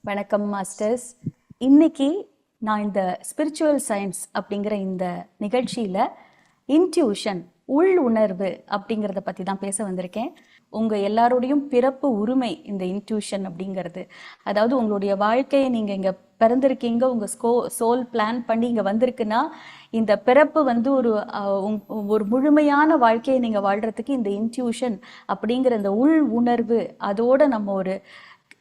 வணக்கம் மாஸ்டர்ஸ். இன்னைக்கு நான் இந்த ஸ்பிரிச்சுவல் சயின்ஸ் அப்படிங்கிற இந்த நிகழ்ச்சியில இன்ட்யூஷன் உள் உணர்வு அப்படிங்கிறத பற்றி தான் பேச வந்திருக்கேன். உங்கள் எல்லாரோடையும் பிறப்பு உரிமை இந்த இன்ட்யூஷன் அப்படிங்கிறது. அதாவது உங்களுடைய வாழ்க்கையை நீங்கள் இங்கே பிறந்திருக்கீங்க உங்கள் ஸ்கோ சோல் பிளான் பண்ணி இங்கே வந்திருக்குன்னா இந்த பிறப்பு வந்து ஒரு உங்- ஒரு முழுமையான வாழ்க்கையை நீங்கள் வாழ்கிறதுக்கு இந்த இன்ட்யூஷன் அப்படிங்கிற இந்த உள் உணர்வு அதோட நம்ம ஒரு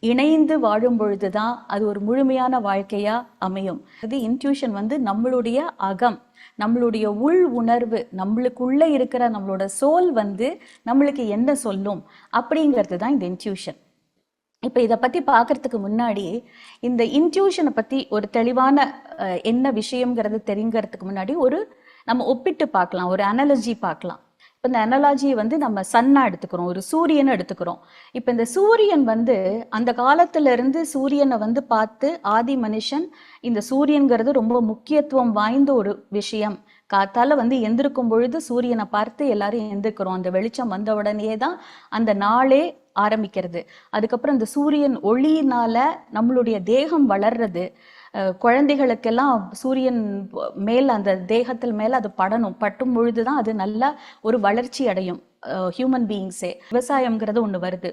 இணைந்து வாழும் பொழுதுதான் அது ஒரு முழுமையான வாழ்க்கையா அமையும். இது இன்ட்யூஷன் வந்து நம்மளுடைய அகம் நம்மளுடைய உள் உணர்வு நம்மளுக்குள்ள இருக்கிற நம்மளோட சோல் வந்து நம்மளுக்கு என்ன சொல்லும் அப்படிங்கிறது தான் இந்த இன்ட்யூஷன் இப்போ இதை பற்றி பார்க்கறதுக்கு முன்னாடி இந்த இன்ட்யூஷனை பற்றி ஒரு தெளிவான என்ன விஷயங்கிறது தெரிங்கிறதுக்கு முன்னாடி ஒரு நம்ம ஒப்பிட்டு பார்க்கலாம் ஒரு அனாலஜி பார்க்கலாம். இப்போ இந்த அனாலஜியை வந்து நம்ம சன்னா எடுத்துக்கிறோம் ஒரு சூரியனை எடுத்துக்கிறோம். இப்போ இந்த சூரியன் வந்து அந்த காலத்துல இருந்து சூரியனை வந்து பார்த்து ஆதி மனுஷன் இந்த சூரியன்கிறது ரொம்ப முக்கியத்துவம் வாய்ந்த ஒரு விஷயம். காத்தால வந்து எந்திருக்கும் பொழுது சூரியனை பார்த்து எல்லாரும் எந்திருக்கிறோம். அந்த வெளிச்சம் வந்த உடனே தான் அந்த நாளே ஆரம்பிக்கிறது. அதுக்கப்புறம் இந்த சூரியன் ஒளியினால நம்மளுடைய தேகம் வளர்றது. குழந்தைகளுக்கெல்லாம் சூரியன் மேல் அந்த தேகத்தில் மேல அது படணும். பட்டும் பொழுது தான் அது நல்லா ஒரு வளர்ச்சி அடையும். ஹியூமன் பீயிங்ஸே விவசாயம்ங்கிறது ஒண்ணு வருது.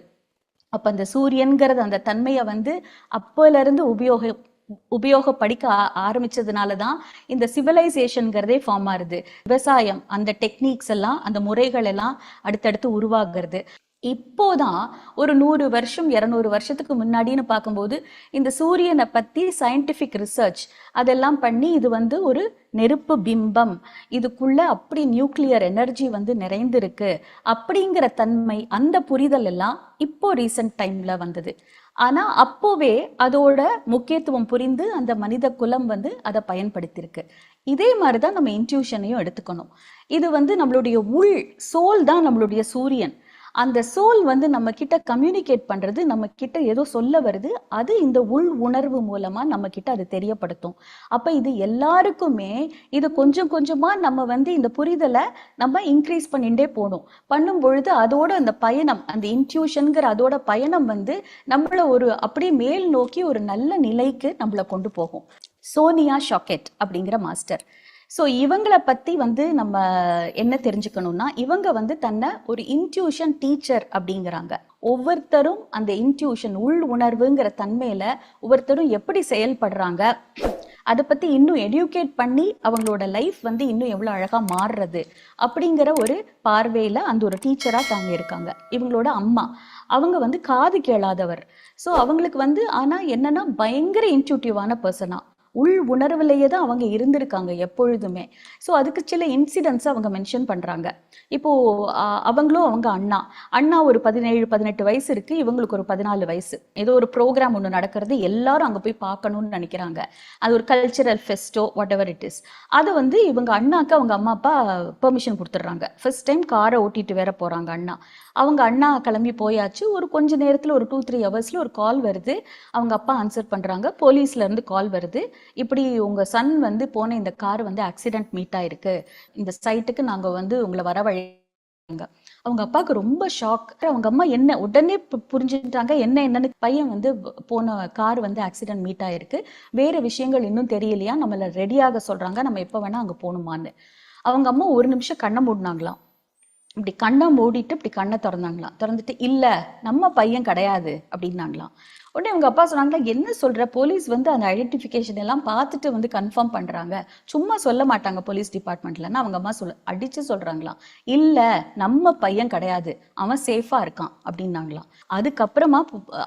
அப்ப அந்த சூரியன்கிறது அந்த தன்மையை வந்து அப்போல இருந்து உபயோக உபயோகப்படிக்க ஆ- ஆரம்பிச்சதுனால தான் இந்த சிவிலைசேஷன்ங்கிறதே ஃபார்ம் ஆகுது. விவசாயம் அந்த டெக்னிக்ஸ் எல்லாம் அந்த முறைகள் எல்லாம் அடுத்தடுத்து உருவாகிறது. இப்போதான் ஒரு நூறு வருஷம் இரநூறு வருஷத்துக்கு முன்னாடின்னு பார்க்கும்போது இந்த சூரியனை பற்றி சயின்டிஃபிக் ரிசர்ச் அதெல்லாம் பண்ணி இது வந்து ஒரு நெருப்பு பிம்பம். இதுக்குள்ள அப்படி நியூக்ளியர் எனர்ஜி வந்து நிறைந்திருக்கு அப்படிங்கிற தன்மை அந்த புரிதல் எல்லாம் இப்போ ரீசன்ட் டைம்ல வந்தது. ஆனா அப்போவே அதோட முக்கியத்துவம் புரிந்து அந்த மனித குலம் வந்து அதை பயன்படுத்தியிருக்கு. இதே மாதிரி தான் நம்ம இன்ட்யூஷனையும் எடுத்துக்கணும். இது வந்து நம்மளுடைய உள் சோல் தான் நம்மளுடைய சூரியன். அந்த சோல் வந்து நம்ம கிட்ட கம்யூனிகேட் பண்றது நம்ம கிட்ட ஏதோ சொல்ல வருது அது இந்த உள் உணர்வு மூலமா நம்ம கிட்ட அது தெரியப்படுத்தும். அப்ப இது எல்லாருக்குமே இது கொஞ்சம் கொஞ்சமா நம்ம வந்து இந்த புரிதலை நம்ம இன்க்ரீஸ் பண்ணிட்டே போகணும். பண்ணும் பொழுது அதோட அந்த பயணம் அந்த இன்ட்யூஷன்ங்கிற அதோட பயணம் வந்து நம்மள ஒரு அப்படியே மேல் நோக்கி ஒரு நல்ல நிலைக்கு நம்மளை கொண்டு போகும். சோனியா ஷாக்கெட் அப்படிங்கிற மாஸ்டர் ஸோ இவங்களை பற்றி வந்து நம்ம என்ன தெரிஞ்சுக்கணும்னா இவங்க வந்து தன்னை ஒரு இன்ட்யூஷன் டீச்சர் அப்படிங்கிறாங்க. ஒவ்வொருத்தரும் அந்த இன்ட்யூஷன் உள் உணர்வுங்கிற தன்மையில ஒவ்வொருத்தரும் எப்படி செயல்படுறாங்க அதை பற்றி இன்னும் எடுகேட் பண்ணி அவங்களோட லைஃப் வந்து இன்னும் எவ்வளோ அழகாக மாறுறது அப்படிங்கிற ஒரு பார்வையில் அந்த ஒரு டீச்சராக தாங்க இருக்காங்க. இவங்களோட அம்மா. அவங்க வந்து காது கேளாதவர். ஸோ அவங்களுக்கு வந்து ஆனால் என்னென்னா பயங்கர இன்ட்யூட்டிவான பர்சனாக உள் உணர்வுலேயே தான் அவங்க இருந்திருக்காங்க எப்பொழுதுமே. ஸோ அதுக்கு சில இன்சிடென்ட்ஸ் அவங்க மென்ஷன் பண்ணுறாங்க இப்போ அவங்களும் அவங்க அண்ணா. அண்ணா ஒரு பதினேழு பதினெட்டு வயசு இருக்கு. இவங்களுக்கு ஒரு பதினாலு வயசு. ஏதோ ஒரு ப்ரோக்ராம் ஒன்று நடக்கிறது. எல்லாரும் அங்கே போய் பார்க்கணும்னு நினைக்கிறாங்க. அது ஒரு cultural fest whatever it is அதை வந்து இவங்க அண்ணாக்கு அவங்க அம்மா அப்பா பெர்மிஷன் கொடுத்துட்றாங்க. ஃபர்ஸ்ட் டைம் காரை ஓட்டிட்டு வேற போகிறாங்க அண்ணா. அவங்க அண்ணா கிளம்பி போயாச்சு. ஒரு கொஞ்ச நேரத்தில் ஒரு டூ த்ரீ ஹவர்ஸில் ஒரு கால் வருது. அவங்க அப்பா ஆன்சர் பண்ணுறாங்க போலீஸ்லேருந்து கால் வருது. இப்படி உங்கள் சன் வந்து போன இந்த கார் வந்து ஆக்சிடென்ட் மீட் ஆயிருக்கு. இந்த சைட்டுக்கு நாங்கள் வந்து உங்களை வரவழைங்க. அவங்க அப்பாவுக்கு ரொம்ப ஷாக் அவங்க அம்மா என்ன உடனே பு- புரிஞ்சுட்டாங்க என்ன என்னன்னு பையன் வந்து போன கார் வந்து ஆக்சிடென்ட் மீட் ஆயிருக்கு. வேற விஷயங்கள் இன்னும் தெரியலையா? நம்மள ரெடியாக சொல்றாங்க. நம்ம எப்போ வேணா அங்க போகணுமான்னு. அவங்க அம்மா ஒரு நிமிஷம் கண்ணை மூடினாங்களாம். இப்படி கண்ணை மூடிட்டு இப்படி கண்ணை திறந்தாங்களாம். திறந்துட்டு இல்லை நம்ம பையன் கிடையாது. அப்படின்னாங்களாம். உடனே அவங்க அப்பா சொன்னாங்களா என்ன சொல்ற? போலீஸ் வந்து அந்த ஐடென்டிஃபிகேஷன் எல்லாம் பார்த்துட்டு வந்து கன்ஃபார்ம் பண்றாங்க. சும்மா சொல்ல மாட்டாங்க போலீஸ் டிபார்ட்மெண்ட்லன்னு அவங்க அம்மா சொல்ல அடிச்சு சொல்றாங்களாம். இல்ல நம்ம பையன் கிடையாது. அவன் சேஃபா இருக்கான். அப்படின்னாங்களாம். அதுக்கப்புறமா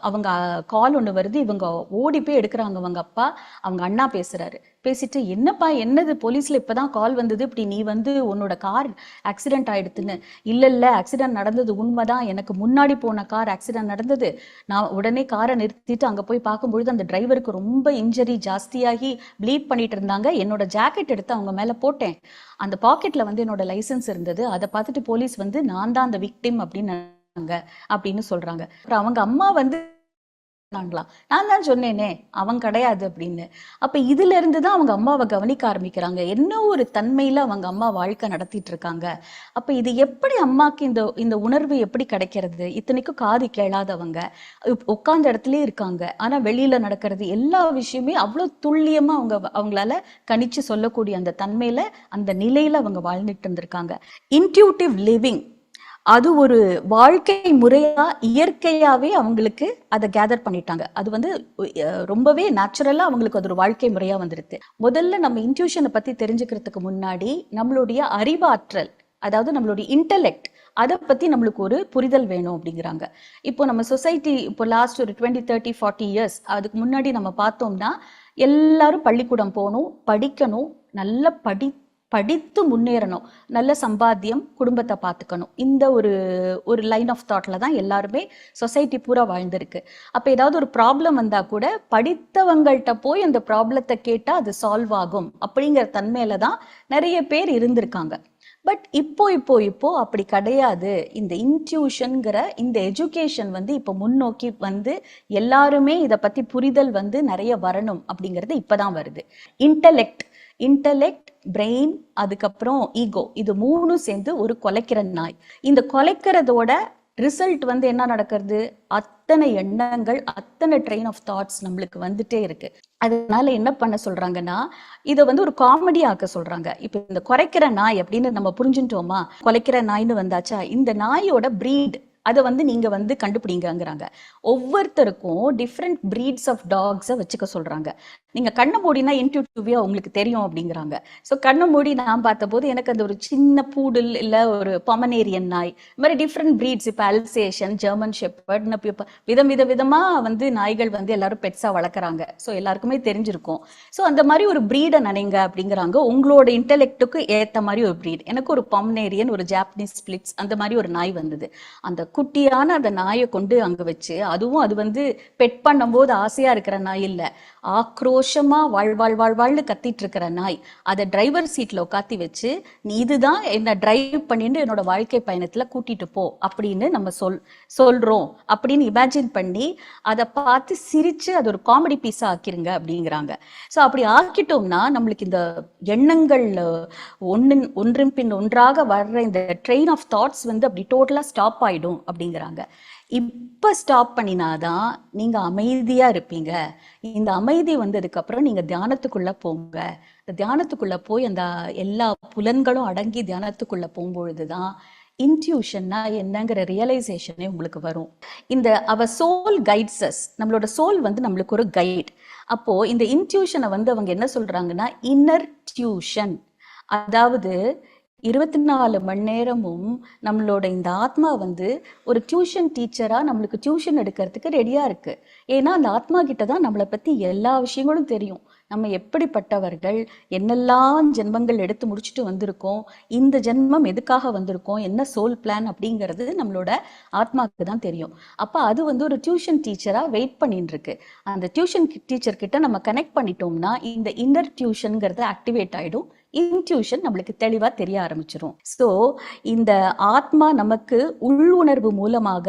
அவங்க கால் ஒன்று வருது. இவங்க ஓடி போய் எடுக்கிறாங்க. அவங்க அப்பா அவங்க அண்ணா பேசுறாரு. பேசிட்டு என்னப்பா என்னது? போலீஸ்ல இப்பதான் கால் வந்தது. இப்படி நீ வந்து உன்னோட கார் ஆக்சிடென்ட் ஆயிடுத்துன்னு. இல்ல இல்ல. ஆக்சிடென்ட் நடந்தது உண்மைதான். எனக்கு முன்னாடி போன கார் ஆக்சிடென்ட் நடந்தது. நான் உடனே காரை நிறுத்திட்டு அங்க போய் பார்க்கும்பொழுது அந்த டிரைவருக்கு ரொம்ப இன்ஜரி ஜாஸ்தியாகி ப்ளீட் பண்ணிட்டு இருந்தாங்க. என்னோட ஜாக்கெட் எடுத்து அவங்க மேல போட்டேன். அந்த பாக்கெட்ல வந்து என்னோட லைசென்ஸ் இருந்தது. அதை பார்த்துட்டு போலீஸ் வந்து நான் தான் அந்த விக்டிம் அப்படின்னு அப்படின்னு சொல்றாங்க. அப்புறம் அவங்க அம்மா வந்து சொன்னாங்களாம் நான் தான் சொன்னேனே அவன் கிடையாது அப்படின்னு. அப்ப இதுல இருந்து தான் அவங்க அம்மாவை கவனிக்க ஆரம்பிக்கிறாங்க. என்ன ஒரு தன்மையில அவங்க அம்மா வாழ்க்கை நடத்திட்டு இருக்காங்க அப்ப இது எப்படி அம்மாக்கு இந்த இந்த உணர்வு எப்படி கிடைக்கிறது? இத்தனைக்கும் காது கேளாதவங்க. உட்கார்ந்த இடத்துலயே இருக்காங்க. ஆனா வெளியில நடக்கிறது எல்லா விஷயமே அவ்வளவு துல்லியமா அவங்க அவங்களால கணிச்சு சொல்லக்கூடிய அந்த தன்மையில அந்த நிலையில அவங்க வாழ்ந்துட்டு இருந்திருக்காங்க. இன்ட்யூட்டிவ் லிவிங் அது ஒரு வாழ்க்கை முறையா இயற்கையாவே அவங்களுக்கு அதை கேதர் பண்ணிட்டாங்க. அது வந்து ரொம்பவே நேச்சுரலா அவங்களுக்கு அது ஒரு வாழ்க்கை முறையா வந்துருது முதல்ல நம்ம இன்ட்யூஷனை பத்தி தெரிஞ்சுக்கிறதுக்கு முன்னாடி நம்மளுடைய அறிவாற்றல் அதாவது நம்மளுடைய இன்டெலெக்ட் அதை பத்தி நம்மளுக்கு ஒரு புரிதல் வேணும் அப்படிங்கிறாங்க. இப்போ நம்ம சொசைட்டி இப்போ லாஸ்ட் ஒரு டுவெண்ட்டி தேர்ட்டி ஃபார்ட்டி இயர்ஸ் அதுக்கு முன்னாடி நம்ம பார்த்தோம்னா எல்லாரும் பள்ளிக்கூடம் போகணும் படிக்கணும் நல்லா படி படித்து முன்னேறணும். நல்ல சம்பாத்தியம் குடும்பத்தை பார்த்துக்கணும். இந்த ஒரு ஒரு லைன் ஆஃப் தாட்ல தான் எல்லாருமே சொசைட்டி பூரா வாழ்ந்திருக்கு. அப்போ ஏதாவது ஒரு ப்ராப்ளம் வந்தால் கூட படித்தவங்கள்ட்ட போய் அந்த ப்ராப்ளத்தை கேட்டால் அது சால்வ் ஆகும் அப்படிங்கிற தன்மையில தான் நிறைய பேர் இருந்திருக்காங்க. பட் இப்போ இப்போ இப்போ அப்படி கிடையாது. இந்த இன்ட்யூஷனுங்கிற இந்த எஜுகேஷன் வந்து இப்போ முன்னோக்கி வந்து எல்லாருமே இதை பற்றி புரிதல் வந்து நிறைய வரணும் அப்படிங்கிறது இப்பதான் வருது. இன்டலெக்ட் இன்டலெக்ட் பிரெயின் அதுக்கப்புறம் ஈகோ இது மூணும் சேர்ந்து ஒரு கொலைக்கிற நாய். இந்த கொலைக்கிறதோட ரிசல்ட் வந்து என்ன நடக்கிறது? அத்தனை எண்ணங்கள் அத்தனை ட்ரெயின் ஆஃப் தாட்ஸ் நம்மளுக்கு வந்துட்டே இருக்கு. அதனால என்ன பண்ண சொல்றாங்கன்னா இதை வந்து ஒரு காமெடி ஆக்க சொல்றாங்க. இப்போ இந்த குறைக்கிற நாய் அப்படின்னு நம்ம புரிஞ்சுட்டோமா? குலைக்கிற நாய்னு வந்தாச்சா? இந்த நாயோட பிரீட் அதை வந்து நீங்கள் வந்து கண்டுபிடிங்கங்கிறாங்க. ஒவ்வொருத்தருக்கும் டிஃப்ரெண்ட் ப்ரீட்ஸ் ஆஃப் டாக்ஸை வச்சுக்க சொல்கிறாங்க நீங்கள் கண்ணை மூடினா இன்ட்யூட்டிவாக உங்களுக்கு தெரியும் அப்படிங்கிறாங்க. ஸோ கண்ணை மூடி நான் பார்த்தபோது எனக்கு அந்த ஒரு சின்ன பூடில் இல்லை ஒரு பொமனேரியன் நாய் இந்த மாதிரி டிஃப்ரெண்ட் ப்ரீட்ஸ் இப்போ அல்சேஷன் ஜெர்மன் ஷெப்பர்ட் இப்போ விதம் வித விதமாக வந்து நாய்கள் வந்து எல்லாரும் பெட்ஸாக வளர்க்குறாங்க. ஸோ எல்லாருக்குமே தெரிஞ்சிருக்கும். ஸோ அந்த மாதிரி ஒரு ப்ரீடை நினைங்க அப்படிங்கிறாங்க. உங்களோட இன்டெலெக்ட்டுக்கு ஏற்ற மாதிரி ஒரு ப்ரீட் எனக்கு ஒரு பொமனேரியன் ஒரு ஜாப்பனீஸ் ஸ்பிளிட்ஸ் அந்த மாதிரி ஒரு நாய் வந்தது. அந்த குட்டியான அந்த நாயை கொண்டு அங்க வச்சு அதுவும் அது வந்து பெட் பண்ணும்போது ஆசையா இருக்கிற நாய் இல்ல. ஆக்ரோஷமா வாழ் வாழ் வாழ் வாழ்னு கத்திட்டு இருக்கிற நாய். அதை டிரைவர் சீட்ல உட்காத்தி வச்சு நீ இதுதான் என்ன டிரைவ் பண்ணிட்டு என்னோட வாழ்க்கை பயணத்துல கூட்டிட்டு போ அப்படின்னு நம்ம சொல் சொல்றோம். அப்படின்னு இமேஜின் பண்ணி அதை பார்த்து சிரிச்சு அது ஒரு காமெடி பீஸா ஆக்கிருங்க அப்படிங்கிறாங்க. ஸோ அப்படி ஆக்கிட்டோம்னா நம்மளுக்கு இந்த எண்ணங்கள் ஒன்றின் ஒன்றின் பின் ஒன்றாக வர்ற இந்த ட்ரெயின் ஆஃப் தாட்ஸ் வந்து அப்படி டோட்டலா ஸ்டாப் அப்படிங்கிறாங்க. இப்ப ஸ்டாப் பண்ணினாதான் நீங்க அமைதியா இருப்பீங்க. இந்த அமைதி வந்ததுக்கு அப்புறம் நீங்க தியானத்துக்குள்ள போங்க. இந்த தியானத்துக்குள்ள போய் அந்த எல்லா புலன்களும் அடங்கி தியானத்துக்குள்ள போகும்பொழுதுதான் இன்ட்யூஷன்னா என்னங்கிற ரியலைசேஷனே உங்களுக்கு வரும். இந்த அவ சோல் கைட்ஸஸ் நம்மளோட சோல் வந்து நம்மளுக்கு ஒரு கைட் அப்போ இந்த இன்ட்யூஷனை வந்து அவங்க என்ன சொல்றாங்கன்னா இன்னர் டியூஷன் அதாவது இருபத்தி நாலு மணி நேரமும் நம்மளோட இந்த ஆத்மா வந்து ஒரு டியூஷன் டீச்சரா நம்மளுக்கு டியூஷன் எடுக்கிறதுக்கு ரெடியா இருக்கு. ஏன்னா அந்த ஆத்மா கிட்ட தான் நம்மளை பத்தி எல்லா விஷயங்களும் தெரியும். நம்ம எப்படிப்பட்டவர்கள் என்னெல்லாம் ஜென்மங்கள் எடுத்து முடிச்சுட்டு வந்திருக்கோம் இந்த ஜென்மம் எதுக்காக வந்திருக்கோம் என்ன சோல் பிளான் அப்படிங்கிறது நம்மளோட ஆத்மாவுக்கு தான் தெரியும். அப்போ அது வந்து ஒரு டியூஷன் டீச்சராக வெயிட் பண்ணிட்டு இருக்கு அந்த டியூஷன் டீச்சர் கிட்ட நம்ம கனெக்ட் பண்ணிட்டோம்னா இந்த இன்னர் டியூஷன்ங்கிறது ஆக்டிவேட் ஆகிடும் இன்ட்யூஷன் நம்மளுக்கு தெளிவாக தெரிய ஆரம்பிச்சிரும். ஸோ இந்த ஆத்மா நமக்கு உள்ளுணர்வு மூலமாக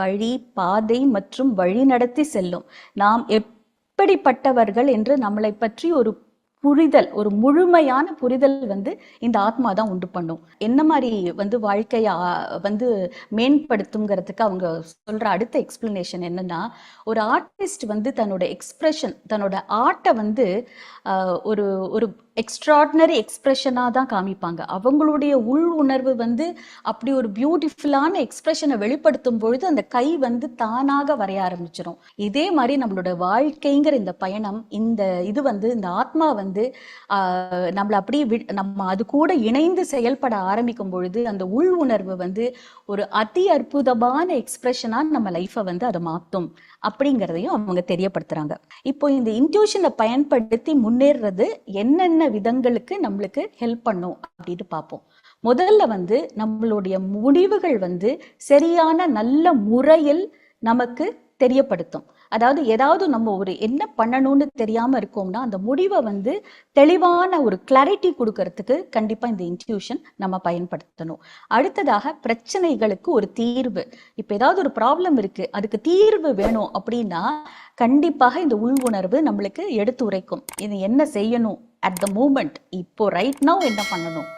வழி பாதை மற்றும் வழி நடத்தி செல்லும். நாம் எப் எப்படிப்பட்டவர்கள் என்று நம்மளை பற்றி ஒரு புரிதல் ஒரு முழுமையான புரிதல் வந்து இந்த ஆத்மா தான் உண்டு பண்ணும். என்ன மாதிரி வந்து வாழ்க்கையை வந்து மேம்படுத்துங்கிறதுக்கு அவங்க சொல்ற அடுத்த எக்ஸ்பிளனேஷன் என்னன்னா ஒரு ஆர்டிஸ்ட் வந்து தன்னோட எக்ஸ்பிரஷன் தன்னோட ஆர்ட்டை வந்து ஒரு ஒரு எக்ஸ்ட்ராடினரி எக்ஸ்பிரஷனாக தான் காமிப்பாங்க. அவங்களுடைய உள் உணர்வு வந்து அப்படி ஒரு பியூட்டிஃபுல்லான எக்ஸ்பிரஷனை வெளிப்படுத்தும் பொழுது அந்த கை வந்து தானாக வரைய ஆரம்பிச்சிடும் இதே மாதிரி நம்மளோட வாழ்க்கைங்கிற இந்த பயணம் இந்த இது வந்து இந்த ஆத்மா வந்து நம்மளை அப்படியே வி- நம்ம அது கூட இணைந்து செயல்பட ஆரம்பிக்கும் பொழுது அந்த உள் உணர்வு வந்து ஒரு அதி அற்புதமான எக்ஸ்பிரஷனாக நம்ம லைஃப்பை வந்து அதை மாற்றும் அப்படிங்கிறதையும் அவங்க தெரியப்படுத்துறாங்க. இப்போ இந்த இன்ட்யூஷனை பயன்படுத்தி முன்னேறது என்னென்ன விதங்களுக்கு நம்மளுக்கு ஹெல்ப் பண்ணும் அப்படின்னு பார்ப்போம். முதல்ல வந்து நம்மளுடைய முடிவுகள் வந்து சரியான நல்ல முறையில் நமக்கு தெரியப்படுத்தும். அதாவது ஏதாவது நம்ம ஒரு என்ன பண்ணணும்னு தெரியாம இருக்கோம்னா அந்த முடிவை வந்து தெளிவான ஒரு கிளாரிட்டி கொடுக்கறதுக்கு கண்டிப்பா இந்த இன்ட்யூஷன் நம்ம பயன்படுத்தணும். அடுத்ததாக பிரச்சனைகளுக்கு ஒரு தீர்வு. இப்ப ஏதாவது ஒரு ப்ராப்ளம் இருக்கு அதுக்கு தீர்வு வேணும் அப்படின்னா கண்டிப்பாக இந்த உள் உணர்வு நம்மளுக்கு எடுத்து உரைக்கும் இது என்ன செய்யணும்? அட் த மூமெண்ட் இப்போ ரைட் நவ் என்ன பண்ணணும்?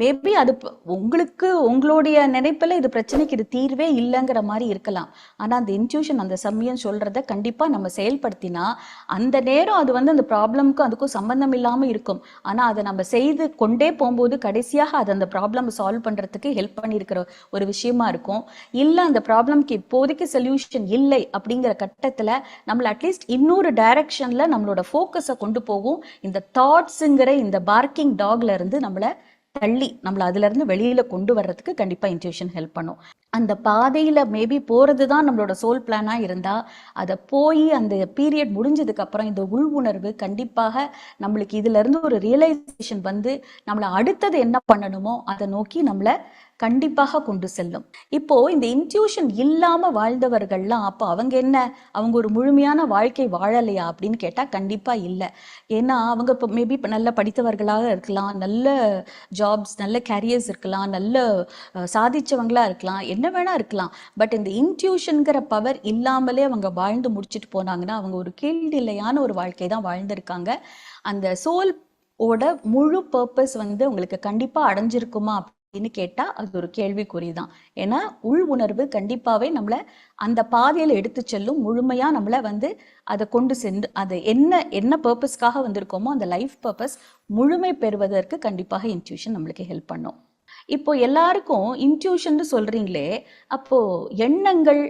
மேபி அது உங்களுக்கு உங்களுடைய நினைப்பில் இது பிரச்சனைக்கு இது தீர்வே இல்லைங்கிற மாதிரி இருக்கலாம். ஆனால் அந்த இன்ட்யூஷன் அந்த சமயம் சொல்கிறத கண்டிப்பாக நம்ம செயல்படுத்தினா அந்த நேரம் அது வந்து அந்த ப்ராப்ளம்க்கும் அதுக்கும் சம்பந்தம் இல்லாமல் இருக்கும். ஆனால் அதை நம்ம செய்து கொண்டே போகும்போது கடைசியாக அது அந்த ப்ராப்ளம் சால்வ் பண்ணுறதுக்கு ஹெல்ப் பண்ணியிருக்கிற ஒரு விஷயமா இருக்கும். இல்லை அந்த ப்ராப்ளம்க்கு இப்போதைக்கு சொல்யூஷன் இல்லை அப்படிங்கிற கட்டத்தில் நம்மளை அட்லீஸ்ட் இன்னொரு டைரக்ஷனில் நம்மளோட ஃபோக்கஸை கொண்டு போகும். இந்த தாட்ஸுங்கிற இந்த பார்க்கிங் டாக்ல இருந்து நம்மளை தள்ளி நம்மளை அதுல இருந்து கொண்டு வர்றதுக்கு கண்டிப்பாக இன்ட்யூஷன் ஹெல்ப் பண்ணும். அந்த பாதையில் மேபி போகிறது தான் நம்மளோட சோல் பிளானாக இருந்தா அதை போய் அந்த பீரியட் முடிஞ்சதுக்கு அப்புறம் இந்த உள் உணர்வு கண்டிப்பாக நம்மளுக்கு இதுல இருந்து ஒரு ரியலைசேஷன் வந்து நம்மளை அடுத்தது என்ன பண்ணணுமோ அதை நோக்கி நம்மள கண்டிப்பாக கொண்டு செல்லும். இப்போ இந்த இன்ட்யூஷன் இல்லாம வாழ்ந்தவர்கள்லாம் அப்போ அவங்க என்ன? அவங்க ஒரு முழுமையான வாழ்க்கை வாழலையா அப்படின்னு கேட்டால் கண்டிப்பா இல்லை. ஏன்னா அவங்க இப்போ மேபி இப்போ நல்ல படித்தவர்களாக இருக்கலாம் நல்ல ஜாப்ஸ் நல்ல கேரியர்ஸ் இருக்கலாம் நல்ல அஹ், சாதிச்சவங்களா இருக்கலாம் என்ன வேணா இருக்கலாம். பட் இந்த இன்ட்யூஷனுங்கிற பவர் இல்லாமலே அவங்க வாழ்ந்து முடிச்சுட்டு போனாங்கன்னா அவங்க ஒரு கீழ்நிலையான ஒரு வாழ்க்கை தான் வாழ்ந்திருக்காங்க. அந்த சோல் ஓட முழு பர்பஸ் வந்து உங்களுக்கு கண்டிப்பாக அடைஞ்சிருக்குமா அப்படின்னு கேட்டா அது ஒரு கேள்விக்குறி தான் ஏன்னா உள் உணர்வு கண்டிப்பாவே நம்மளை அந்த பாதையில எடுத்து செல்லும் முழுமையா நம்மளை வந்து அதை கொண்டு சென்று அது என்ன என்ன பர்பஸ்க்காக வந்திருக்கோமோ அந்த லைஃப் பர்பஸ் முழுமை பெறுவதற்கு கண்டிப்பாக இன்ட்யூஷன் நம்மளுக்கு ஹெல்ப் பண்ணும். இப்போ எல்லாருக்கும் இன்ட்யூஷன் சொல்றீங்களே அப்போ எண்ணங்கள்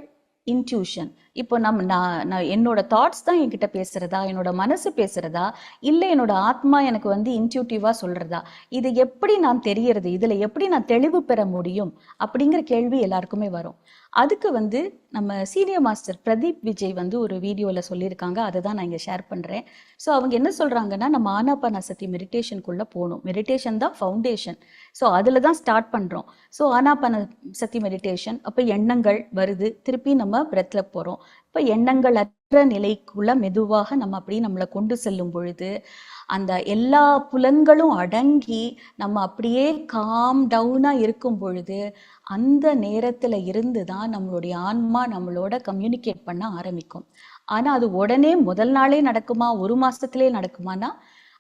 இன்ட்யூஷன் இப்போ நம் நான் நான் என்னோட தாட்ஸ் தான் என்கிட்ட பேசுறதா என்னோட மனசு பேசுறதா இல்லை என்னோட ஆத்மா எனக்கு வந்து இன்ட்யூட்டிவா சொல்றதா? இது எப்படி நான் தெரியறது? இதுல எப்படி நான் தெளிவு பெற முடியும்? அப்படிங்கிற கேள்வி எல்லாருக்குமே வரும். அதுக்கு வந்து நம்ம சீனியர் மாஸ்டர் பிரதீப் விஜய் வந்து ஒரு வீடியோவில் சொல்லியிருக்காங்க. அதை தான் நான் இங்கே ஷேர் பண்ணுறேன் ஸோ அவங்க என்ன சொல்கிறாங்கன்னா நம்ம ஆனாபானாசக்தி மெடிடேஷனுக்குள்ளே போகணும். மெடிடேஷன் தான் ஃபவுண்டேஷன் ஸோ அதில் தான் ஸ்டார்ட் பண்ணுறோம் ஸோ ஆனாபான சக்தி மெடிடேஷன் அப்போ எண்ணங்கள் வருது. திருப்பி நம்ம பிரெத்தில் போகிறோம் இப்போ எண்ணங்கள் அற்ற நிலைக்குள்ள மெதுவாக நம்ம அப்படியே நம்மளை கொண்டு செல்லும் பொழுது அந்த எல்லா புலன்களும் அடங்கி நம்ம அப்படியே காம் டவுனாக இருக்கும் பொழுது அந்த நேரத்தில் இருந்து தான் நம்மளுடைய ஆன்மா நம்மளோட கம்யூனிகேட் பண்ண ஆரம்பிக்கும். ஆனால் அது உடனே முதல் நாளே நடக்குமா ஒரு மாதத்துலேயே நடக்குமானா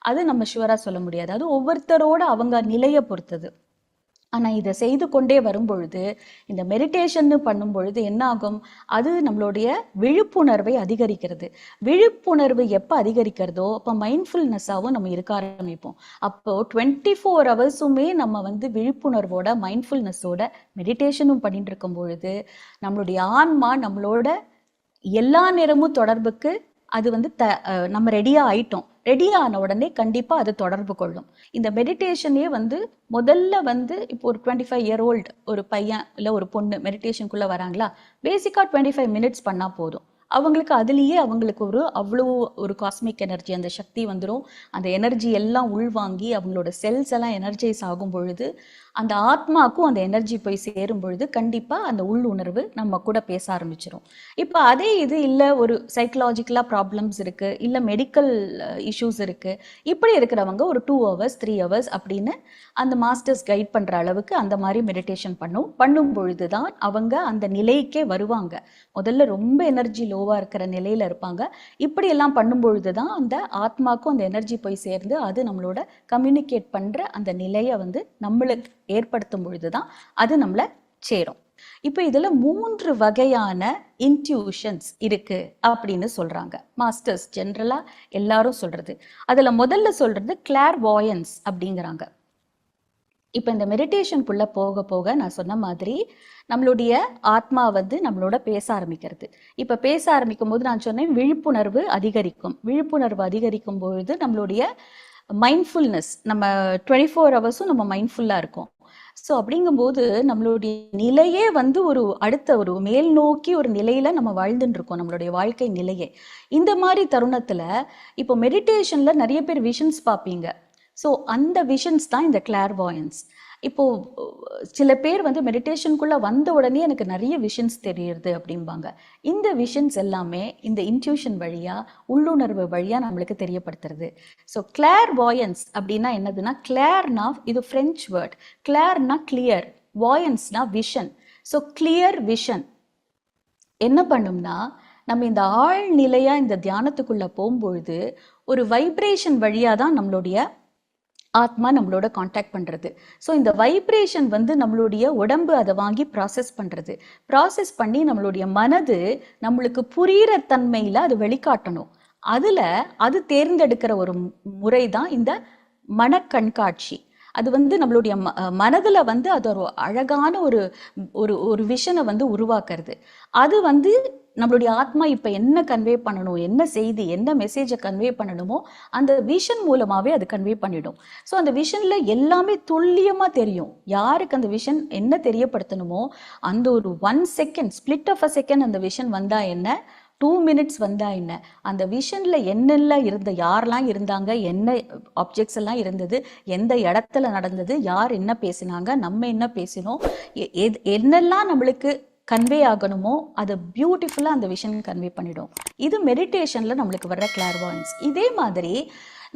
அது நம்ம ஷுவராக சொல்ல முடியாது. அது ஒவ்வொருத்தரோட அவங்க நிலையை பொறுத்தது. ஆனால் இதை செய்து கொண்டே வரும் பொழுது இந்த மெடிடேஷன் பண்ணும் பொழுது என்ன ஆகும் அது நம்மளுடைய விழிப்புணர்வை அதிகரிக்கிறது. விழிப்புணர்வு எப்போ அதிகரிக்கிறதோ அப்போ மைண்ட்ஃபுல்னஸ்ஸாகவும் நம்ம இருக்க ஆரம்பிப்போம். அப்போது டுவெண்ட்டி ஃபோர் ஹவர்ஸுமே நம்ம வந்து விழிப்புணர்வோட மைண்ட்ஃபுல்னஸோட மெடிடேஷனும் பண்ணிட்டு இருக்கும் பொழுது நம்மளுடைய ஆன்மா நம்மளோட எல்லா நேரமும் தொடர்புக்கு அது வந்து த நம்ம ரெடியா ஆயிட்டோம். ரெடி ஆன உடனே கண்டிப்பா அது தொடர்பு கொள்ளும். இந்த மெடிடேஷனே வந்து முதல்ல வந்து இப்போ ஒரு டுவெண்ட்டி ஃபைவ் இயர் ஓல்டு ஒரு பையன் இல்லை ஒரு பொண்ணு மெடிடேஷனுக்குள்ள வராங்களா? பேசிக்கா டுவெண்ட்டி ஃபைவ் மினிட்ஸ் பண்ணா போதும். அவங்களுக்கு அதுலேயே அவங்களுக்கு ஒரு அவ்வளோ ஒரு காஸ்மிக் எனர்ஜி அந்த சக்தி வந்துடும் அந்த எனர்ஜி எல்லாம் உள்வாங்கி அவங்களோட செல்ஸ் எல்லாம் எனர்ஜைஸ் ஆகும் பொழுது அந்த ஆத்மாக்கும் அந்த எனர்ஜி போய் சேரும் பொழுது கண்டிப்பாக அந்த உள்ளுணர்வு நம்ம கூட பேச ஆரம்பிச்சிடும் இப்போ அதே இது இல்லை ஒரு சைக்கலாஜிக்கலாக ப்ராப்ளம்ஸ் இருக்குது இல்லை மெடிக்கல் இஷ்யூஸ் இருக்குது இப்படி இருக்கிறவங்க ஒரு டூ ஹவர்ஸ் த்ரீ ஹவர்ஸ் அப்படின்னு அந்த மாஸ்டர்ஸ் கைட் பண்ணுற அளவுக்கு அந்த மாதிரி மெடிடேஷன் பண்ணும். பண்ணும் பொழுது தான் அவங்க அந்த நிலைக்கே வருவாங்க. முதல்ல ரொம்ப எனர்ஜி லோவாக இருக்கிற நிலையில் இருப்பாங்க. இப்படி எல்லாம் பண்ணும் பொழுது தான் அந்த ஆத்மாக்கும் அந்த எனர்ஜி போய் சேர்ந்து அது நம்மளோட கம்யூனிகேட் பண்ணுற அந்த நிலையை வந்து நம்மளுக்கு ஏற்படுத்தும் பொழுது தான் அது நம்மளை சேரும். இப்போ இதில் மூன்று வகையான இன்ட்யூஷன்ஸ் இருக்கு அப்படின்னு சொல்றாங்க. மாஸ்டர்ஸ் ஜென்ரலா எல்லாரும் சொல்றது. அதுல முதல்ல சொல்றது கிளார் வாயன்ஸ் அப்படிங்கிறாங்க. இப்போ இந்த மெடிடேஷனுக்குள்ளே போக போக நான் சொன்ன மாதிரி நம்மளுடைய ஆத்மா வந்து நம்மளோட பேச ஆரம்பிக்கிறது. இப்போ பேச ஆரம்பிக்கும் போது நான் சொன்னேன் விழிப்புணர்வு அதிகரிக்கும். விழிப்புணர்வு அதிகரிக்கும் பொழுது நம்மளுடைய மைண்ட்ஃபுல்னஸ் நம்ம டுவெண்ட்டி ஃபோர் ஹவர்ஸும் நம்ம மைண்ட்ஃபுல்லாக இருக்கும். ஸோ அப்படிங்கும்போது நம்மளுடைய நிலையே வந்து ஒரு அடுத்த ஒரு மேல் நோக்கி ஒரு நிலையில நம்ம வாழ்ந்துட்டு இருக்கோம் நம்மளுடைய வாழ்க்கை நிலையே. இந்த மாதிரி தருணத்துல இப்போ மெடிடேஷன்ல நிறைய பேர் விஷன்ஸ் பார்ப்பீங்க. ஸோ அந்த விஷன்ஸ் தான் இந்த கிளார்வாயன்ஸ் இப்போ சில பேர் வந்து மெடிடேஷனுக்குள்ள வந்த உடனே எனக்கு நிறைய விஷன்ஸ் தெரியுது அப்படிம்பாங்க. இந்த விஷன்ஸ் எல்லாமே இந்த இன்ட்யூஷன் வழியா உள்ளுணர்வு வழியா நம்மளுக்கு தெரியப்படுத்துறது. ஸோ கிளேர் வாயன்ஸ் அப்படின்னா என்னதுன்னா கிளேர்னா இது ஃப்ரெஞ்ச் வேர்ட் கிளேர்னா கிளியர் வாயன்ஸ்னா விஷன் ஸோ கிளியர் விஷன் என்ன பண்ணும்னா நம்ம இந்த ஆழ்நிலையா இந்த தியானத்துக்குள்ள போகும்பொழுது ஒரு வைப்ரேஷன் வழியாக தான் நம்மளுடைய ஆத்மா நம்மளோட காண்டாக்ட் பண்ணுறது ஸோ இந்த வைப்ரேஷன் வந்து நம்மளுடைய உடம்பு அதை வாங்கி ப்ராசஸ் பண்ணுறது ப்ராசஸ் பண்ணி நம்மளுடைய மனது நம்மளுக்கு புரிகிற தன்மையில் அது வெளிக்காட்டணும். அதில் அது தேர்ந்தெடுக்கிற ஒரு முறை தான் இந்த மனக்கண்காட்சி. அது வந்து நம்மளுடைய ம மனதில் வந்து அது ஒரு அழகான ஒரு ஒரு ஒரு விஷனை வந்து உருவாக்குறது. அது வந்து நம்மளுடைய ஆத்மா இப்போ என்ன கன்வே பண்ணணும்? என்ன செய்தி? என்ன மெசேஜை கன்வே பண்ணணுமோ அந்த விஷன் மூலமாகவே அது கன்வே பண்ணிடும். ஸோ அந்த விஷனில் எல்லாமே துல்லியமாக தெரியும். யாருக்கு அந்த விஷன் என்ன தெரியப்படுத்தணுமோ அந்த ஒரு one second split of a second அந்த விஷன் வந்தால் என்ன? டூ மினிட்ஸ் வந்தா என்ன? அந்த விஷனில் என்னெல்லாம் இருந்த யாரெல்லாம் இருந்தாங்க? என்ன ஆப்ஜெக்ட்ஸ் எல்லாம் இருந்தது? எந்த இடத்துல நடந்தது? யார் என்ன பேசினாங்க? நம்ம என்ன பேசினோம்? எ- எது- என்னெல்லாம் நம்மளுக்கு கன்வே ஆகணுமோ அதை பியூட்டிஃபுல்லாக அந்த விஷன் கன்வே பண்ணிடும். இது மெடிடேஷனில் நம்மளுக்கு வர்ற கிளார்வாயின்ஸ் இதே மாதிரி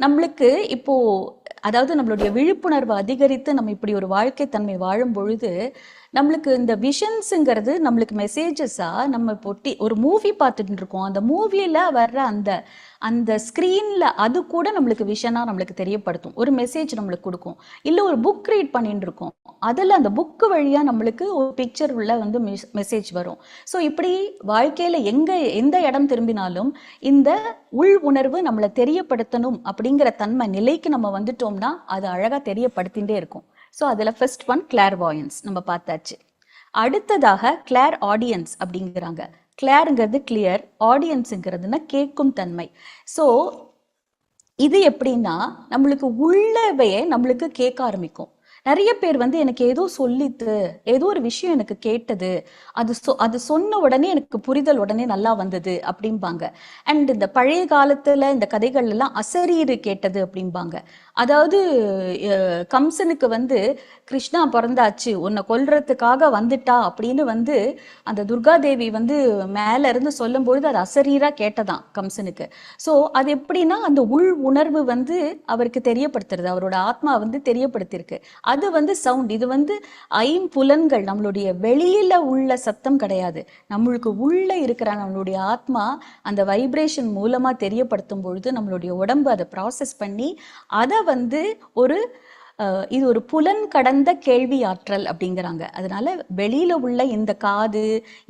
நம்மளுக்கு இப்போது அதாவது நம்மளுடைய விழிப்புணர்வு அதிகரித்து நம்ம இப்படி ஒரு வாழ்க்கை தன்மை வாழும் பொழுது நம்மளுக்கு இந்த விஷன்ஸுங்கிறது நம்மளுக்கு மெசேஜஸாக நம்ம இப்போ டி- ஒரு மூவி பார்த்துட்டு இருக்கோம் அந்த மூவியில் வர்ற அந்த அந்த ஸ்க்ரீனில் அது கூட நம்மளுக்கு விஷனாக நம்மளுக்கு தெரியப்படுத்தும். ஒரு மெசேஜ் நம்மளுக்கு கொடுக்கும். இல்லை ஒரு புக் ரீட் பண்ணிட்டு இருக்கோம் அதில் அந்த புக்கு வழியாக நம்மளுக்கு ஒரு பிக்சர் உள்ள வந்து மெசேஜ் வரும். ஸோ இப்படி வாழ்க்கையில் எங்கே எந்த இடம் திரும்பினாலும் இந்த உள் உணர்வு நம்மளை தெரியப்படுத்தணும் அப்படிங்கிற தன்மை நிலைக்கு நம்ம வந்துட்டோம்னா அது அழகாக தெரியப்படுத்திகிட்டே இருக்கும். ஸோ அதில் ஃபர்ஸ்ட் ஒன் கிளார்வாயன்ஸ் நம்ம பார்த்தாச்சு. அடுத்ததாக கிளேர் ஆடியன்ஸ் அப்படிங்கிறாங்க. கிளேருங்கிறது கிளியர் ஆடியன்ஸுங்கிறதுனா கேட்கும் தன்மை. ஸோ இது எப்படின்னா நம்மளுக்கு உள்ளவையே நம்மளுக்கு கேட்க ஆரம்பிக்கும். நிறைய பேர் வந்து எனக்கு ஏதோ சொல்லித்து ஏதோ ஒரு விஷயம் எனக்கு கேட்டது. அது சொ அது சொன்ன உடனே எனக்கு புரிதல் உடனே நல்லா வந்தது அப்படிம்பாங்க. அண்ட் இந்த பழைய காலத்துல இந்த கதைகள் எல்லாம் அசரீரு கேட்டது அப்படிம்பாங்க. அதாவது கம்சனுக்கு வந்து கிருஷ்ணா பிறந்தாச்சு உன்னை கொல்றதுக்காக வந்துட்டா அப்படின்னு வந்து அந்த துர்காதேவி வந்து மேல இருந்து சொல்லும் பொழுது அது அசரீரா கேட்டதான் கம்சனுக்கு. ஸோ அது எப்படின்னா அந்த உள் உணர்வு வந்து அவருக்கு தெரியப்படுத்துறது அவரோட ஆத்மா வந்து தெரியப்படுத்தியிருக்கு. அது வந்து சவுண்ட் இது வந்து ஐம்புலன்கள். நம்மளுடைய வெளியில உள்ள சத்தம் கிடையாது. நம்மளுக்கு உள்ள இருக்கிற நம்மளுடைய ஆத்மா அந்த வைப்ரேஷன் மூலமா தெரியப்படுத்தும் பொழுது நம்மளுடைய உடம்பு அதை ப்ராசஸ் பண்ணி அதை வந்து ஒரு இது ஒரு புலன் கடந்த கேள்வி ஆற்றல் அப்படிங்கிறாங்க. அதனால வெளியில உள்ள இந்த காது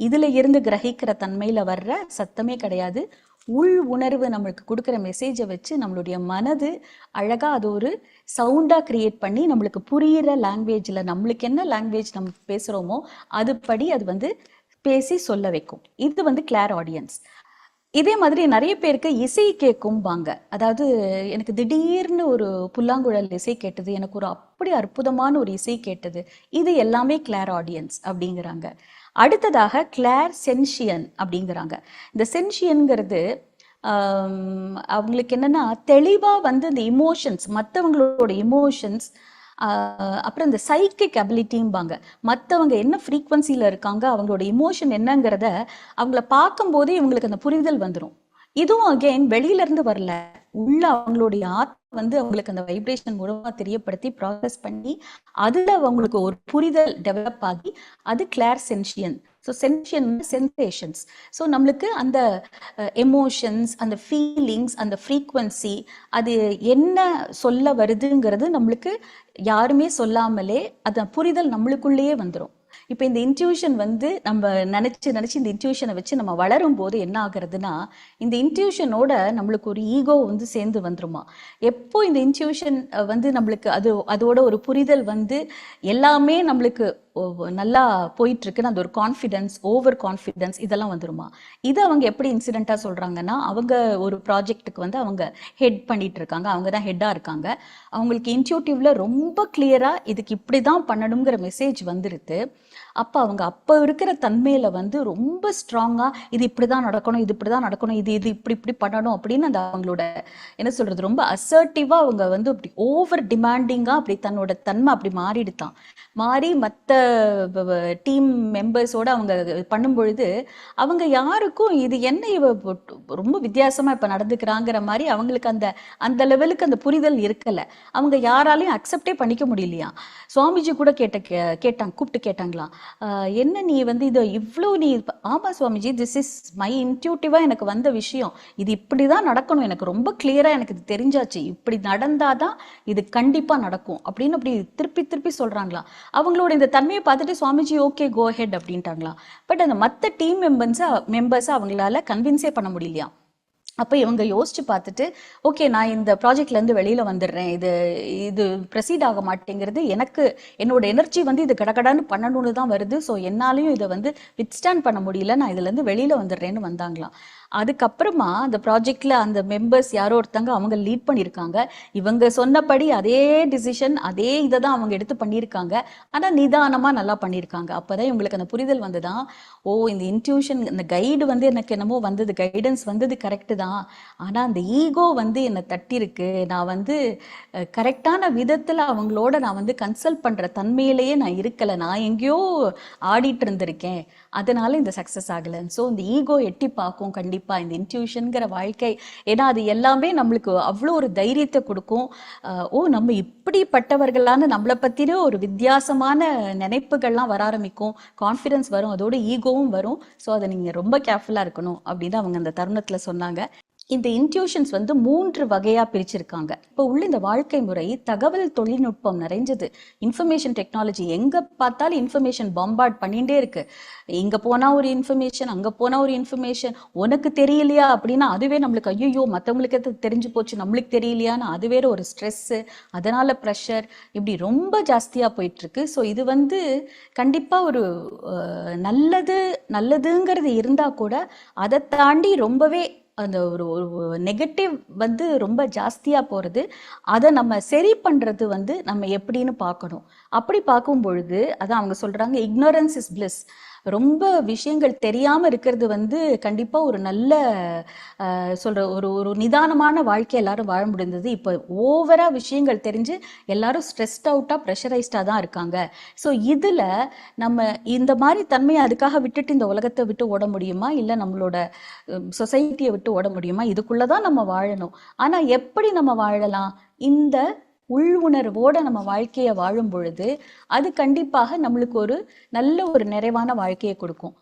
இதுல இருந்து கிரகிக்கிற தன்மையில வர்ற சத்தமே கிடையாது. உள் உணர்வு நம்மளுக்கு கொடுக்குற மெசேஜை வச்சு நம்மளுடைய மனது அழகாக அது ஒரு சவுண்டாக கிரியேட் பண்ணி நம்மளுக்கு புரியிற லாங்குவேஜில் நம்மளுக்கு என்ன லாங்குவேஜ் நம்ம பேசுகிறோமோ அதுபடி அது வந்து பேசி சொல்ல வைக்கும். இது வந்து கிளார் ஆடியன்ஸ் இதே மாதிரி நிறைய பேருக்கு இசை கேட்கும்பாங்க அதாவது எனக்கு திடீர்னு ஒரு புல்லாங்குழல் இசை கேட்டது எனக்கு ஒரு அப்படி அற்புதமான ஒரு இசை கேட்டது இது எல்லாமே கிளார் ஆடியன்ஸ் அப்படிங்கிறாங்க. அடுத்ததாக கிளேர் சென்ஷியன் அப்படிங்கிறாங்க. இந்த சென்ஷியன்கிறது அவங்களுக்கு என்னன்னா தெளிவாக வந்து இந்த இமோஷன்ஸ் மற்றவங்களோட இமோஷன்ஸ் அப்புறம் இந்த சைக்கிக் அபிலிட்டிம்பாங்க மற்றவங்க என்ன ஃப்ரீக்வன்சியில் இருக்காங்க அவங்களோட இமோஷன் என்னங்கிறத அவங்கள பார்க்கும்போதே இவங்களுக்கு அந்த புரிதல் வந்துடும் இதுவும் அகைன் வெளியில இருந்து வரல. உள்ள அவங்களுடைய ஆத்மா வந்து அவங்களுக்கு அந்த வைப்ரேஷன் மூலமா தெரியப்படுத்தி ப்ராசஸ் பண்ணி அதுல அவங்களுக்கு ஒரு புரிதல் டெவலப் ஆகி அது clairsentience so sentience sensations so நம்மளுக்கு அந்த எமோஷன்ஸ் அந்த ஃபீலிங்ஸ் அந்த ஃப்ரீக்குவன்சி அது என்ன சொல்ல வருதுங்கிறது நம்மளுக்கு யாருமே சொல்லாமலே அந்த புரிதல் நம்மளுக்குள்ளேயே வந்துடும் இப்போ இந்த இன்ட்யூஷன் வந்து நம்ம நினச்சி நினச்சி இந்த இன்ட்யூஷனை வச்சு நம்ம வளரும் போது என்ன ஆகுறதுன்னா இந்த இன்ட்யூஷனோட நம்மளுக்கு ஒரு ஈகோ வந்து சேர்ந்து வந்துருமா? எப்போ இந்த இன்ட்யூஷன் வந்து நம்மளுக்கு அது அதோட ஒரு புரிதல் வந்து எல்லாமே நம்மளுக்கு நல்லா போயிட்டு இருக்குன்னு அந்த ஒரு கான்ஃபிடென்ஸ் ஓவர் கான்ஃபிடென்ஸ் இதெல்லாம் வந்துருமா? இது அவங்க எப்படி இன்சிடென்ட்டாக சொல்கிறாங்கன்னா அவங்க ஒரு ப்ராஜெக்ட்டுக்கு வந்து அவங்க ஹெட் பண்ணிட்டு இருக்காங்க அவங்க தான் ஹெட்டாக இருக்காங்க. அவங்களுக்கு இன்ட்யூட்டிவ்ல ரொம்ப கிளியராக இதுக்கு இப்படி தான் பண்ணணுங்கிற மெசேஜ் வந்துருது. அப்போ அவங்க அப்போ இருக்கிற தன்மையில வந்து ரொம்ப ஸ்ட்ராங்கா இது இப்படி தான் நடக்கணும் இது இப்படி தான் நடக்கணும் இது இது இப்படி இப்படி பண்ணணும் அப்படின்னு அந்த அவங்களோட என்ன சொல்றது ரொம்ப அசர்ட்டிவா அவங்க வந்து அப்படி ஓவர் டிமாண்டிங்கா அப்படி தன்னோட தன்மை அப்படி மாறிடுதான். மாறி மற்ற டீம் மெம்பர்ஸோட அவங்க பண்ணும்பொழுது அவங்க யாருக்கும் இது என்ன இவ ரொம்ப வித்தியாசமா இப்ப நடந்துக்கிறாங்கிற மாதிரி அவங்களுக்கு அந்த அந்த லெவலுக்கு அந்த புரிதல் இருக்கல. அவங்க யாராலையும் அக்செப்டே பண்ணிக்க முடியலையா சுவாமிஜி கூட கேட்ட கே- கேட்டாங்க கூப்பிட்டு கேட்டாங்களாம். என்ன நீ வந்து இதை இவ்வளோ நீ ஆமாம் சுவாமிஜி திஸ் இஸ் மை இன்ட்யூட்டிவாக எனக்கு வந்த விஷயம். இது இப்படிதான் நடக்கணும். எனக்கு ரொம்ப கிளியராக எனக்கு இது தெரிஞ்சாச்சு. இப்படி நடந்தாதான் இது கண்டிப்பாக நடக்கும். அப்படின்னு அப்படி திருப்பி திருப்பி சொல்கிறாங்களா அவங்களோட இந்த தன்மையை பார்த்துட்டு சுவாமிஜி ஓகே கோ ஹெட் அப்படின்ட்டாங்களா பட் அந்த மற்ற டீம் மெம்பர்ஸை மெம்பர்ஸை அவங்களால கன்வின்ஸே பண்ண முடியலையா அப்போ இவங்க யோசிச்சு பார்த்துட்டு ஓகே நான் இந்த ப்ராஜெக்ட்ல இருந்து வெளியில வந்துடுறேன். இது இது ப்ரொசீட் ஆக மாட்டேங்கிறது. எனக்கு என்னோட எனர்ஜி வந்து இது கடகடான்னு பண்ணணும்னு தான் வருது. ஸோ என்னாலையும் இதை வந்து வித்ஸ்டாண்ட் பண்ண முடியல. நான் இதுல இருந்து வெளியில வந்துடுறேன்னு வந்தாங்களாம். அதுக்கப்புறமா அந்த ப்ராஜெக்ட்ல அந்த மெம்பர்ஸ் யாரோ ஒருத்தங்க அவங்க லீட் பண்ணியிருக்காங்க. இவங்க சொன்னபடி அதே டிசிஷன் அதே இதை தான் அவங்க எடுத்து பண்ணியிருக்காங்க. ஆனால் நிதானமாக நல்லா பண்ணியிருக்காங்க. அப்பதான் இவங்களுக்கு அந்த புரிதல் வந்துதான் ஓ இந்த இன்ட்யூஷன் இந்த கைடு வந்து எனக்கு என்னமோ வந்தது கைடன்ஸ் வந்தது கரெக்டு தான். ஆனால் அந்த ஈகோ வந்து என்னை தட்டியிருக்கு. நான் வந்து கரெக்டான விதத்தில் அவங்களோட நான் வந்து கன்சல்ட் பண்ணுற தன்மையிலேயே நான் இருக்கலை. நான் எங்கேயோ ஆடிட்டு இருந்திருக்கேன். அதனால இந்த சக்ஸஸ் ஆகலை ஸோ இந்த ஈகோ எட்டி பார்க்கும் கண்டிப்பாக கண்டிப்பாக இந்த இன்ட்யூஷனுங்கிற வாழ்க்கை. ஏன்னா அது எல்லாமே நம்மளுக்கு அவ்வளோ ஒரு தைரியத்தை கொடுக்கும். ஓ நம்ம இப்படிப்பட்டவர்களான நம்மளை பற்றின ஒரு வித்தியாசமான நினைப்புகள்லாம் வர ஆரம்பிக்கும். கான்ஃபிடன்ஸ் வரும் அதோட ஈகோவும் வரும். ஸோ அதை நீங்க ரொம்ப கேர்ஃபுல்லா இருக்கணும் அப்படின்னு அவங்க அந்த தருணத்துல சொன்னாங்க. இந்த இன்ட்யூஷன்ஸ் வந்து மூன்று வகையாக பிரிச்சிருக்காங்க. இப்போ உள்ள இந்த வாழ்க்கை முறை தகவல் தொழில்நுட்பம் நிறைஞ்சது. இன்ஃபர்மேஷன் டெக்னாலஜி எங்கே பார்த்தாலும் இன்ஃபர்மேஷன் பாம்பார்ட் பண்ணிகிட்டே இருக்கு. இங்கே போனால் ஒரு இன்ஃபர்மேஷன் அங்கே போனால் ஒரு இன்ஃபர்மேஷன் உனக்கு தெரியலையா அப்படின்னா அதுவே நம்மளுக்கு ஐயோ மற்றவங்களுக்கு தெரிஞ்சு போச்சு நம்மளுக்கு தெரியலையான்னு அது வேற ஒரு ஸ்ட்ரெஸ்ஸு அதனால் ப்ரெஷர் இப்படி ரொம்ப ஜாஸ்தியாக போயிட்டுருக்கு. ஸோ இது வந்து கண்டிப்பாக ஒரு நல்லது நல்லதுங்கிறது இருந்தால் கூட அதை தாண்டி ரொம்பவே அந்த ஒரு ஒரு நெகட்டிவ் வந்து ரொம்ப ஜாஸ்தியாக போகிறது அதை நம்ம சரி பண்ணுறது வந்து நம்ம எப்படின்னு பார்க்கணும். அப்படி பார்க்கும் பொழுது அதான் அவங்க சொல்றாங்க இக்னோரன்ஸ் இஸ் பிளஸ் ரொம்ப விஷயங்கள் தெரியாம இருக்கிறது வந்து கண்டிப்பா ஒரு நல்ல சொல்கிற சொல்ற ஒரு ஒரு நிதானமான வாழ்க்கை எல்லாரும் வாழ முடிந்தது. இப்போ ஓவரா விஷயங்கள் தெரிஞ்சு எல்லாரும் ஸ்ட்ரெஸ்ட் அவுட்டா ப்ரெஷரைஸ்டா தான் இருக்காங்க. ஸோ இதுல நம்ம இந்த மாதிரி தன்மையை அதுக்காக விட்டுட்டு இந்த உலகத்தை விட்டு ஓட முடியுமா? இல்லை நம்மளோட சொசைட்டியை விட்டு ஓட முடியுமா? இதுக்குள்ளதான் நம்ம வாழணும். ஆனா எப்படி நம்ம வாழலாம்? இந்த உள் நம்ம வாழ்க்கையை வாழும் பொழுது அது கண்டிப்பாக நம்மளுக்கு ஒரு நல்ல ஒரு நிறைவான வாழ்க்கையை கொடுக்கும்.